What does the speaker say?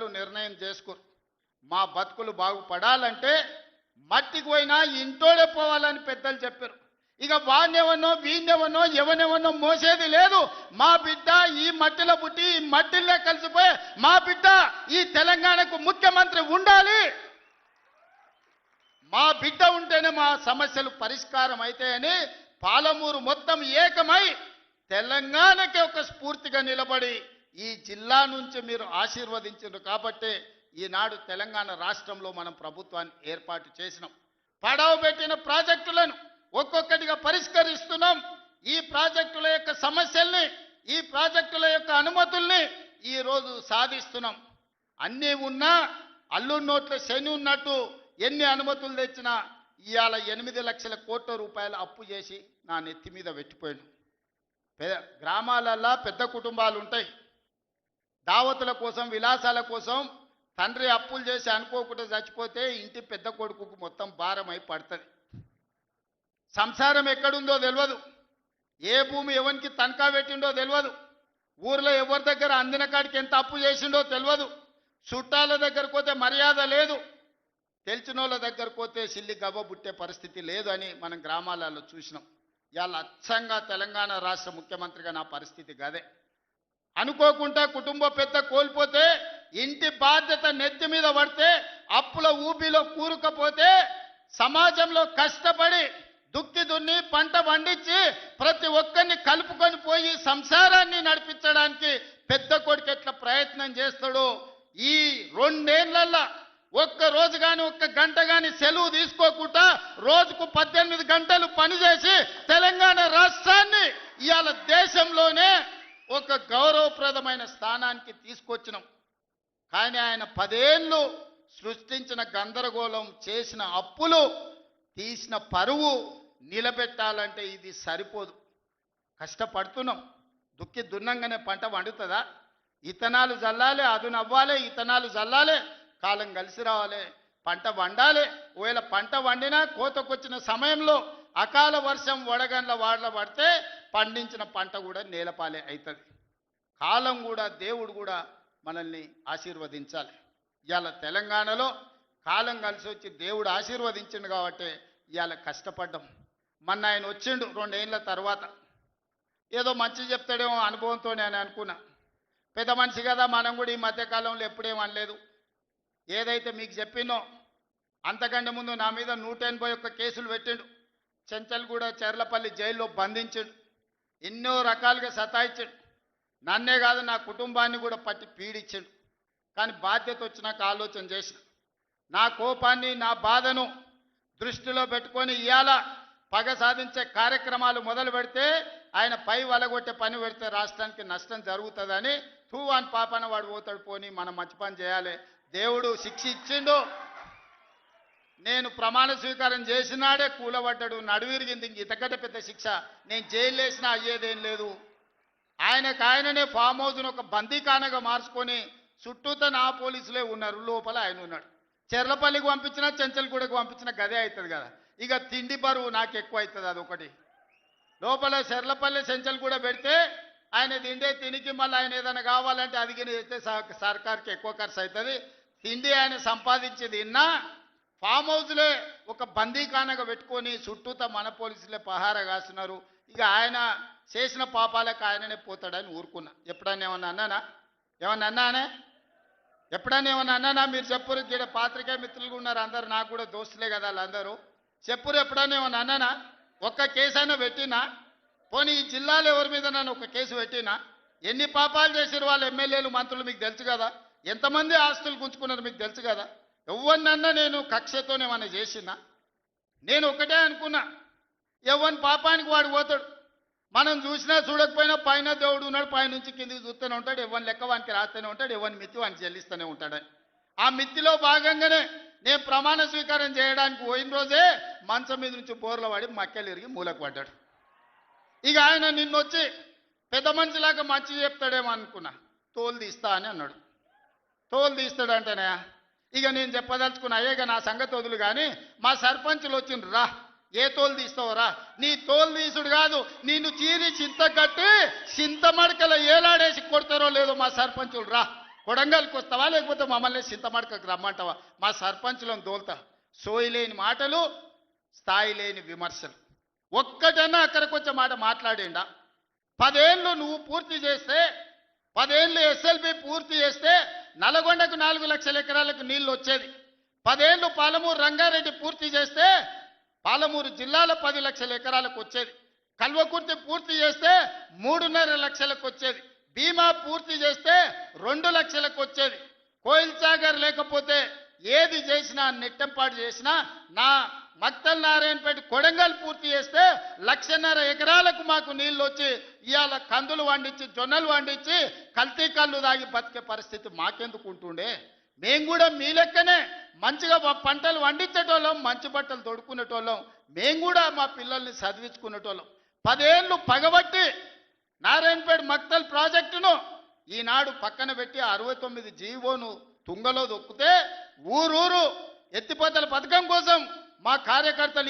ప్రజలు నిర్ణయం చేసుకోరు. మా బతుకులు బాగుపడాలంటే మట్టికి పోయినా ఇంటోడే పోవాలని పెద్దలు చెప్పారు. ఇక వాణ్యవనో వీణ్యవనో ఎవనెవనో మోసేది లేదు. మా బిడ్డ ఈ మట్టిలో పుట్టి ఈ మట్టిలో కలిసిపోయి మా బిడ్డ ఈ తెలంగాణకు ముఖ్యమంత్రి ఉండాలి. మా బిడ్డ ఉంటేనే మా సమస్యలు పరిష్కారం అవుతాయని పాలమూరు మొత్తం ఏకమై తెలంగాణకి ఒక స్ఫూర్తిగా నిలబడి ఈ జిల్లా నుంచి మీరు ఆశీర్వదించారు కాబట్టే ఈనాడు తెలంగాణ రాష్ట్రంలో మనం ప్రభుత్వాన్ని ఏర్పాటు చేసినాం. పడవ పెట్టిన ప్రాజెక్టులను ఒక్కొక్కటిగా పరిష్కరిస్తున్నాం. ఈ ప్రాజెక్టుల యొక్క సమస్యల్ని ఈ ప్రాజెక్టుల యొక్క అనుమతుల్ని ఈ రోజు సాధిస్తున్నాం. అన్నీ ఉన్నా అల్లు నోట్ల శని ఉన్నట్టు ఎన్ని అనుమతులు తెచ్చినా ఇవాళ ఎనిమిది లక్షల కోట్ల రూపాయలు అప్పు చేసి నా నెత్తి మీద పెట్టిపోయాను పెద్ద గ్రామాలల్లో పెద్ద కుటుంబాలు ఉంటాయి దావతుల కోసం విలాసాల కోసం తండ్రి అప్పులు చేసి అనుకోకుండా చచ్చిపోతే ఇంటి పెద్ద కొడుకుకు మొత్తం భారం అయి పడుతుంది. సంసారం ఎక్కడుందో తెలియదు ఏ భూమి ఎవరికి తనఖా పెట్టిండో తెలియదు ఊర్లో ఎవరి దగ్గర అందిన కాడికి ఎంత అప్పు చేసిండో తెలియదు చుట్టాల దగ్గరకు పోతే మర్యాద లేదు. తెలిసిన వాళ్ళ దగ్గరకు పోతే సిల్లి గవ్వ పుట్టే పరిస్థితి లేదు అని మనం గ్రామాలలో చూసినాం. ఇవాళ అచ్చంగా తెలంగాణ రాష్ట్ర ముఖ్యమంత్రిగా నా పరిస్థితి గదే. అనుకోకుండా కుటుంబ పెద్ద కోల్పోతే ఇంటి బాధ్యత నెత్తి మీద పడితే అప్పుల ఊపిలో కూరుకపోతే సమాజంలో కష్టపడి దుక్కి దున్ని పంట పండించి ప్రతి ఒక్కరిని కలుపుకొని పోయి సంసారాన్ని నడిపించడానికి పెద్ద కొడుకు ఎట్లా ప్రయత్నం చేస్తాడో ఈ రెండేళ్ళలో ఒక్క రోజు కానీ ఒక్క గంట కానీ సెలవు తీసుకోకుండా రోజుకు పద్దెనిమిది గంటలు పనిచేసి తెలంగాణ రాష్ట్రాన్ని ఇవాళ దేశంలోనే ఒక గౌరవప్రదమైన స్థానానికి తీసుకొచ్చినాం. కానీ ఆయన పదేళ్ళు సృష్టించిన గందరగోళం చేసిన అప్పులు తీసిన పరువు నిలబెట్టాలంటే ఇది సరిపోదు. కష్టపడుతున్నాం. దుక్కి దున్నంగానే పంట వండుతుందా ఇతనాలు జల్లాలి అదునవ్వాలి ఇతనాలు జల్లాలి కాలం కలిసి రావాలి పంట వండాలి. ఒకవేళ పంట వండినా కోతకొచ్చిన సమయంలో అకాల వర్షం వడగండ్ల వాడల పడితే పండించిన పంట కూడా నేలపాలే అవుతుంది కాలం కూడా దేవుడు కూడా మనల్ని ఆశీర్వదించాలి. ఇవాళ తెలంగాణలో కాలం కలిసి వచ్చి దేవుడు ఆశీర్వదించిండు కాబట్టి ఇవాళ కష్టపడ్డాం. మొన్న ఆయన వచ్చిండు రెండేళ్ళ తర్వాత. ఏదో మంచి చెప్తాడేమో అనుభవంతో నేను అనుకున్నా. పెద్ద మనిషి కదా మనం కూడా ఈ మధ్యకాలంలో ఎప్పుడేం అనలేదు. ఏదైతే మీకు చెప్పినో అంతకంటే ముందు నా మీద నూట ఎనభై ఒక్క కేసులు పెట్టిండు. చెంచల్గూడ చెర్లపల్లి జైల్లో బంధించిండు. ఎన్నో రకాలుగా సతాయించాడు. నన్నే కాదు నా కుటుంబాన్ని కూడా పట్టి పీడించాడు. కానీ బాధ్యత వచ్చినాక ఆలోచన చేసిన. నా కోపాన్ని నా బాధను దృష్టిలో పెట్టుకొని ఇవాళ పగ సాధించే కార్యక్రమాలు మొదలు పెడితే ఆయన పై వలగొట్టే పని పెడితే రాష్ట్రానికి నష్టం జరుగుతుందని తూవాన్ అని పాపన వాడు పోతాడు పోని మనం మంచి పని చేయాలి. దేవుడు శిక్ష ఇచ్చిండు నేను ప్రమాణ స్వీకారం చేసినాడే కూలబడ్డాడు నడువిరిగింది. ఇంక పెద్ద శిక్ష నేను జైలు వేసినా అయ్యేదేం లేదు. ఆయనకు ఆయననే ఫామ్ హౌస్ను ఒక బందీకానగా మార్చుకొని చుట్టూతో నా పోలీసులే ఉన్నారు. లోపల ఆయన ఉన్నాడు. చెర్లపల్లికి పంపించినా చెంచల్గూడకు పంపించిన గదే అవుతుంది కదా. ఇక తిండి బరువు నాకు ఎక్కువ అవుతుంది అదొకటి లోపల చెర్లపల్లి చెంచల్గూడ పెడితే ఆయన తిండే తినికి మళ్ళీ ఆయన ఏదైనా కావాలంటే అదిగిన చేస్తే సర్కార్కి ఎక్కువ ఖర్చు అవుతుంది. తిండి ఆయన సంపాదించి తిన్నా ఫామ్ హౌస్లే ఒక బందీఖానగా పెట్టుకొని చుట్టూతా మన పోలీసులే పహారా కాస్తున్నారు. ఇక ఆయన చేసిన పాపాలకు ఆయననే పోతాడని ఊరుకున్నా. ఎప్పుడన్నా ఏమన్నా అన్నానా? ఏమన్నా అన్నానే? ఎప్పుడన్నా ఏమన్నా అన్నానా? మీరు చెప్పురు ఇక్కడ పాత్రికే మిత్రులు ఉన్నారు అందరు నాకు కూడా దోస్తులే కదా వాళ్ళందరూ. చెప్పురు ఎప్పుడన్నా ఏమన్నా అన్నానా? ఒక్క కేసు అయినా పెట్టినా? పోనీ ఈ జిల్లాలో ఎవరి మీద నన్ను ఒక కేసు పెట్టినా? ఎన్ని పాపాలు చేసిరు వాళ్ళ ఎమ్మెల్యేలు మంత్రులు మీకు తెలుసు కదా? ఎంతమంది ఆస్తులు గుంజుకున్నారు మీకు తెలుసు కదా? ఎవరినన్నా నేను కక్షతోనేమన్నా చేసినా నేను ఒకటే అనుకున్నా. ఎవరి పాపానికి వాడు పోతాడు. మనం చూసినా చూడకపోయినా పైన దేవుడు ఉన్నాడు పైనుంచి కిందికి చూస్తూనే ఉంటాడు. ఎవరిని లెక్క వానికి రాస్తూనే ఉంటాడు ఎవరిని మిత్తి వానికి చెల్లిస్తూనే ఉంటాడని ఆ మిత్తిలో భాగంగానే నేను ప్రమాణ స్వీకారం చేయడానికి పోయిన రోజే మంచం మీద నుంచి బోర్ల పడి మక్కెలు ఇరిగి మూలకు పడ్డాడు. ఇక ఆయన నిన్నొచ్చి పెద్ద మనిషిలాగా మంచి చెప్తాడేమో అనుకున్నా. తోలు తీస్తా అని అన్నాడు. తోలు తీస్తాడంటేనే ఇక నేను చెప్పదలుచుకున్న అయ్యేగా నా సంగతి వదులు కానీ మా సర్పంచులు వచ్చిండ్రు రా. ఏ తోలు తీస్తావురా నీ తోలు తీసుడు కాదు నిన్ను చీరి చింత కట్టి చింత మడకల ఏలాడేసి కొడతారో లేదో మా సర్పంచులు రా. కొడంగల్కి వస్తావా లేకపోతే మమ్మల్ని సింతమడకకు రమ్మంటావా? మా సర్పంచులను దోల్తా సోయి లేని మాటలు స్థాయి లేని విమర్శలు. ఒక్కటన్నా అక్కడికి వచ్చే మాట మాట్లాడిండా? పదేళ్ళు నువ్వు పూర్తి చేస్తే పదేళ్ళు ఎస్ఎల్బి పూర్తి చేస్తే నల్గొండకు నాలుగు లక్షల ఎకరాలకు నీళ్ళు వచ్చేది. పదేళ్ళు పాలమూరు రంగారెడ్డి పూర్తి చేస్తే పాలమూరు జిల్లాలో పది లక్షల ఎకరాలకు వచ్చేది. కల్వకుర్తి పూర్తి చేస్తే మూడున్నర లక్షలకు వచ్చేది. బీమా పూర్తి చేస్తే రెండు లక్షలకు వచ్చేది. కోయిల్ సాగర్ లేకపోతే ఏది చేసినా నెట్టంపాటు చేసినా నా మక్తల్ నారాయణపేట కొడంగల్ పూర్తి చేస్తే లక్షన్నర ఎకరాలకు మాకు నీళ్ళు వచ్చి ఇవాళ కందులు వండించి జొన్నలు వండించి కల్తీ కళ్ళు దాగి బతికే పరిస్థితి మాకెందుకు ఉంటుండే మేము కూడా మీ లెక్కనే మంచిగా పంటలు వండించేటోళ్ళం మంచి బట్టలు తొడుక్కునేటోళ్ళం. మేము కూడా మా పిల్లల్ని చదివించుకునేటోళ్ళం. పదేళ్ళు పగబట్టి నారాయణపేట మక్తల్ ప్రాజెక్టును ఈనాడు పక్కన పెట్టి అరవై తొమ్మిది జీవోను తుంగలో దొక్కితే ఊరూరు ఎత్తిపోతల పథకం కోసం మా కార్యకర్తలు